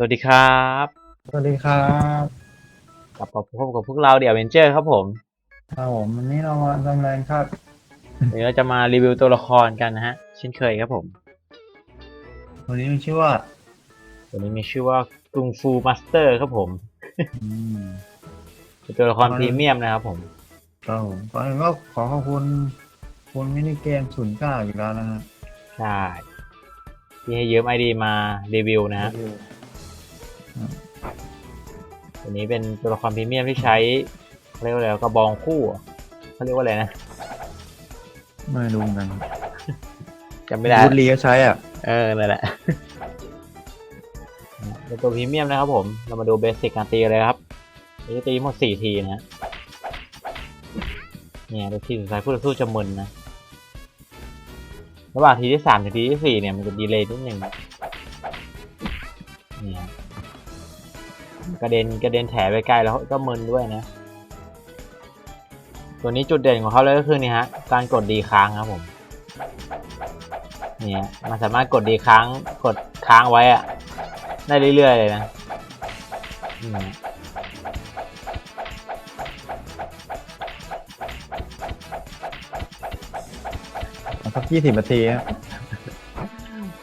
สวัสดีครับ สวัสดีครับกลับมาพบกับพวกเราเดี๋ยวเวนเจอร์ครับผมครับผมวันนี้เรามาทำอะไรครับวันนี้เราจะมารีวิวตัวละครกันนะฮะเช่นเคยครับผม วันนี้มีชื่อว่าตัวนี้มีชื่อว่ากุงฟูมาสเตอร์ครับผมอืมเป็นตัวละครพรีเมียมนะครับผมครับผมก่อนอื่นก็ขอขอบคุณคุณมินิเกมศูนย์เก้าอีกแล้วนะฮะใช่ที่ให้ยืมไอดีมารีวิวนะฮะ ตัวนี้เป็นตัวละครพรีเมียมที่ใช้เขาเรียกว่าอะไรกระบองคู่เหรอเขาเรียกว่าอะไรนะไม่รู้เหมือนกันจำไม่ได้บุรีก็ใช้อะ เออนั่นแหละเป็นตัวพรีเมียมนะครับผม เรามาดูเบสิกการตีกันเลยครับเราจะตีหมดสี่ทีนะฮะเนี่ยตัวทีสุดท้ายผู้ต่อสู้จะมึนนะ ระหว่างทีที่สามถึงทีที่สี่เนี่ยมันจะดีเลย์นิดนึงเนี่ย กระเด็นกระเด็นแถไปไกลแล้วก็มึนด้วยนะ ตัวนี้จุดเด่นของเขาเลยก็คือนี่ฮะ การกดดีค้างครับผมเนี่ยมันสามารถกดดีค้างกดค้างไว้อะได้เรื่อยๆเลยนะอืมสักยี่สิบนาทีฮะ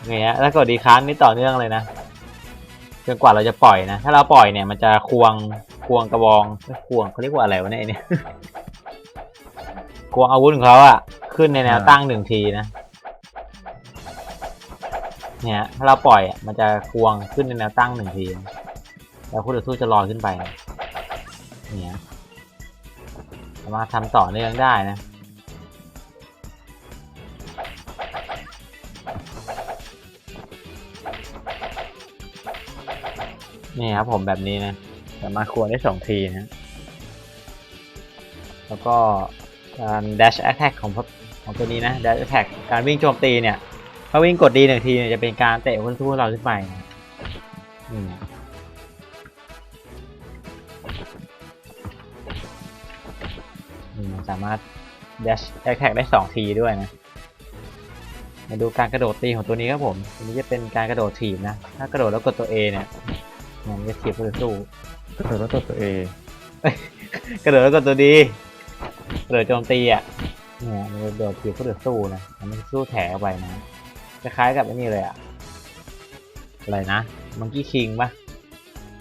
เนี่ยแล้วกดดีค้างนี่ต่อเนื่องเลยนะ จนกว่าเราจะปล่อยนะ ถ้าเราปล่อยเนี่ยมันจะควงควงกระบองไม่ควงเขาเรียกว่าอะไรวะเนี่ยไอ้เนี่ยควงอาวุธของเขาอะขึ้นในแนวตั้งหนึ่งทีนะ เนี่ยถ้าเราปล่อยอะมันจะควงขึ้นในแนวตั้งหนึ่งที แล้วคู่ต่อสู้จะลอยขึ้นไป เนี่ยสามารถทำต่อเนื่องได้นะ นี่ครับผมแบบนี้นะสามารถควงได้สองทีนะ แล้วก็การ dash attack ของพของตัวนี้นะ dash attack การวิ่งโจมตีเนี่ยถ้าวิ่งกดดีหนึ่งทีเนี่ยจะเป็นการเตะคู่สู้เราขึ้นไปนะนี่นะนี่มันสามารถ dash attack ได้สองทีด้วยนะมาดูการกระโดดตีของตัวนี้ครับผม ตัวนี้จะเป็นการกระโดดถีบนะ ถ้ากระโดดแล้วกดตัว A เนี่ย มันจะถีบคู่สู้ก็เกิดว่าตัวตัวเอกระโดดแล้วกดตัวดีกระโดดโจมตีอะเนี่ยมันจะโดดถีบคู่สู้นะมันไม่สู้แถออกไปนะคล้ายๆกับไอ้นี่เลยอะอะไรนะมังกี้คิงปะ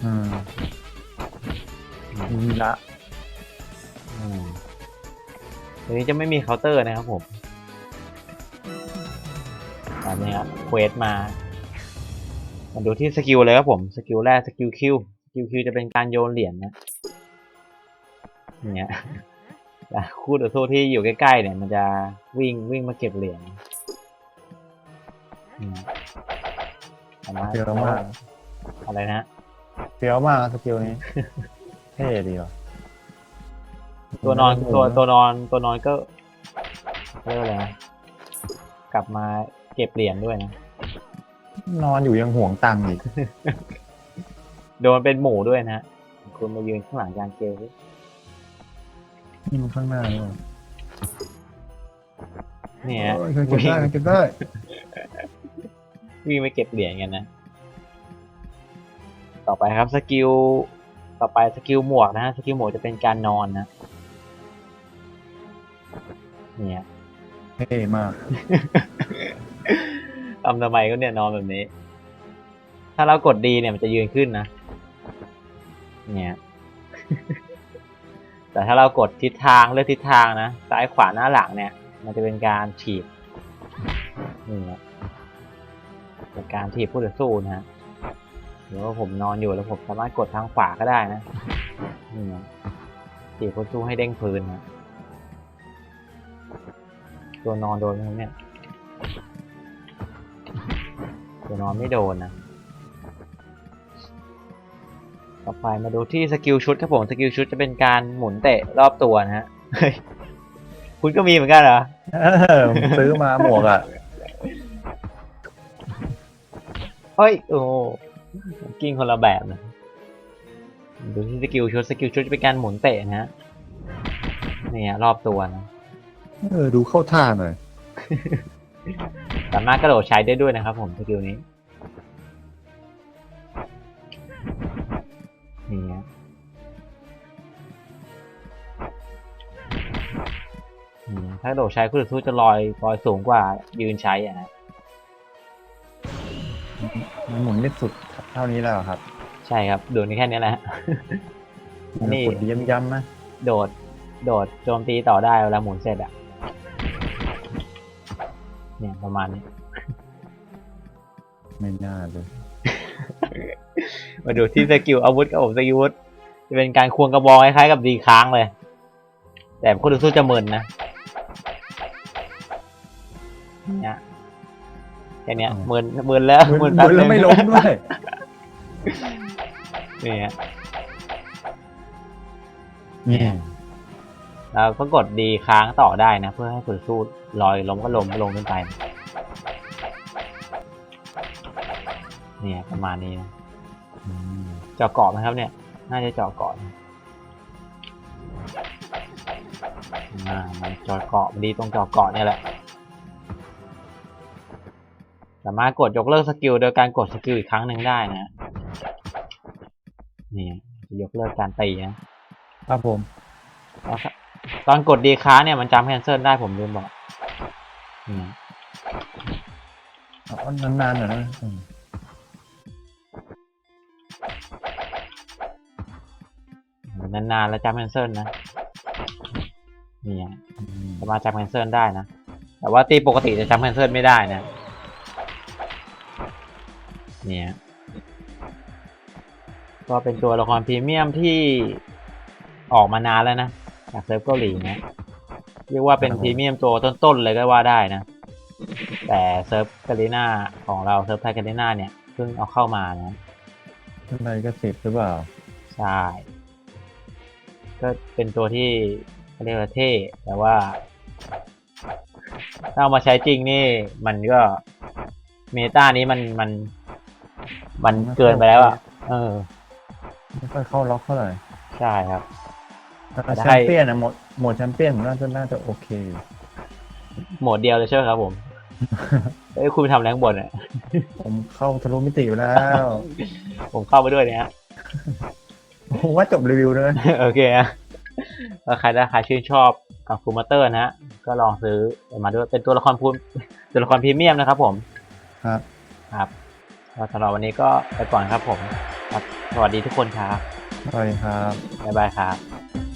อืมมีละอืมตัวนี้จะไม่มีเคาน์เตอร์นะครับผมอันนี้ครับเควสมา มาดูที่สกิลเลยครับผม สกิลแรกสกิลคิวสกิลคิวจะเป็นการโยนเหรียญนะเนี่ยแต่คู่ต่อสู้ที่อยู่ใกล้ๆเนี่ย มันจะวิ่งวิ่งมาเก็บเหรียญเนี่ยสามารถเฟี้ยวมาก อะไรนะเฟี้ยวมากสกิลนี้เท่ดีว่ะตัวนอนตัวตัวนอนตัวนอนก็เรียกว่าอะไรนะกลับมาเก็บเหรียญด้วยนะ นอนอยู่ยังห่วงตังค์อีก โดนเป็นหมูด้วยนะฮะคุณมายืนข้างหลังจานเกลสินี่มันข้างหน้าด้วยเนี่ยโอ้ยเคยเก็บได้เคยเก็บได้ วิ่งไปเก็บเหรียญกันนะ ต่อไปครับสกิล ต่อไปสกิลหมวกนะฮะสกิลหมวกจะเป็นการนอนนะ เนี่ย เท่มาก ทำทำไมก็เนี่ยนอนแบบนี้ ถ้าเรากดดีเนี่ยมันจะยืนขึ้นนะ เนี่ย แต่ถ้าเรากดทิศทางเลือกทิศทางนะซ้ายขวาหน้าหลังเนี่ย มันจะเป็นการถีบนี่นะเป็นการถีบผู้ต่อสู้นะฮะหรือว่าผมนอนอยู่แล้วผมสามารถกดทางขวาก็ได้นะนี่นะถีบผู้ต่อสู้ให้เด้งพื้นนะตัวนอนโดนไหมเนี่ย ตัวนอนไม่โดนนะ ต่อไปมาดูที่สกิลชุดครับผม สกิลชุดจะเป็นการหมุนเตะรอบตัวนะฮะเฮ้ยคุณก็มีเหมือนกันเหรอ เออผมซื้อมาหมวกอะ เฮ้ย โอ้กิ้งคนละแบบนะดูที่สกิลชุด สกิลชุดจะเป็นการหมุนเตะนะฮะ เนี่ยรอบตัวนะ เออ ดูเข้าท่าหน่อย สามารถกระโดดใช้ได้ด้วยนะครับ ผมสกิลนี้นี่ฮะอืมถ้าโดดใช้คู่ต่อสู้จะลอยลอยสูงกว่ายืนใช้อะนะมันหมุนได้สุดเท่านี้แล้วเหรอครับ ใช่ครับโดดแค่นี้แหละฮะนี่กดย้ำๆนะโดด โดดโจมตีต่อได้เวลาหมุนเสร็จอะ เนี่ยประมาณนี้ ไม่น่าเลย มาดูที่สกิลอาวุธกับผมสกิลอาวุธจะเป็นการควงกระบองคล้ายๆกับดีค้างเลย แต่คู่ต่อสู้จะมึนนะเนี่ยแค่เนี้ยมึนมึนแล้วหมุนแป๊บหมุนแล้วนึงไม่ล้มด้วยนี่ฮะนี่แล้วก็กดดีค้างต่อได้นะ เพื่อให้คู่ต่อสู้ลอยล้มก็ล้มลงขึ้นไป เนี่ยประมาณนี้นะอืมเจาะเกาะนะครับเนี่ย น่าจะเจาะเกาะนะอ่ามันเจาะเกาะมันดีตรงเจาะเกาะเนี่ยแหละ สามารถกดยกเลิกสกิลโดยการกดสกิลอีกครั้งหนึ่งได้นะ นี่จะยกเลิกการตีนะครับผมแล้วก็ตอนกดดีค้าเนี่ยมันจำแคนเซิลได้ผมลืมบอก นี่เอานานๆหน่อยนะอืมนานๆแล้วจำแคนเซิลนะนี่อืมสามารถจำแคนเซิลได้นะ แต่ว่าตีปกติจะจำแคนเซิลไม่ได้นะ เนี่ย ก็เป็นตัวละครพรีเมียมที่ออกมานานแล้วนะจากเซิร์ฟเกาหลีนะ เรียกว่าเป็นพรีเมียมตัวต้นๆเลยก็ว่าได้นะ แต่เซิร์ฟกาลิน่าของเราเซิร์ฟไทยกาลิน่าเนี่ยเพิ่งเอาเข้ามานะข้างในก็สิบหรือเปล่า ใช่ ก็เป็นตัวที่เขาเรียกว่าเท่แต่ว่า ถ้าเอามาใช้จริงนี่ มันก็เมตานี้มันมัน มันเกินไปแล้วอะ เออ ไม่ค่อยเข้าล็อกเท่าไหร่ ใช่ครับ แต่ได้แชมเปี้ยนนะหมดหมดแชมเปี้ยนผมน่าจะน่าจะโอเคอยู่โหมดเดียวเลยใช่ไหมครับผม เอ้ยคุณไปทำแรงบนอะ ผมเข้าทะลุมิติอยู่แล้ว ผมเข้าไปด้วยเนี่ยฮะผมว่าจบรีวิวเลยโอเคฮะถ้าใครถ้าใครชื่นชอบกับฟูมาเตอร์นะฮะ ก็ลองซื้อมาด้วยเป็นตัวละครพูตัวละครพรีเมียมนะครับผม ครับ ครับก็สำหรับวันนี้ก็ไปก่อนครับผมครับสวัสดีทุกคนครับสวัสดีครับ บ๊ายบายครับ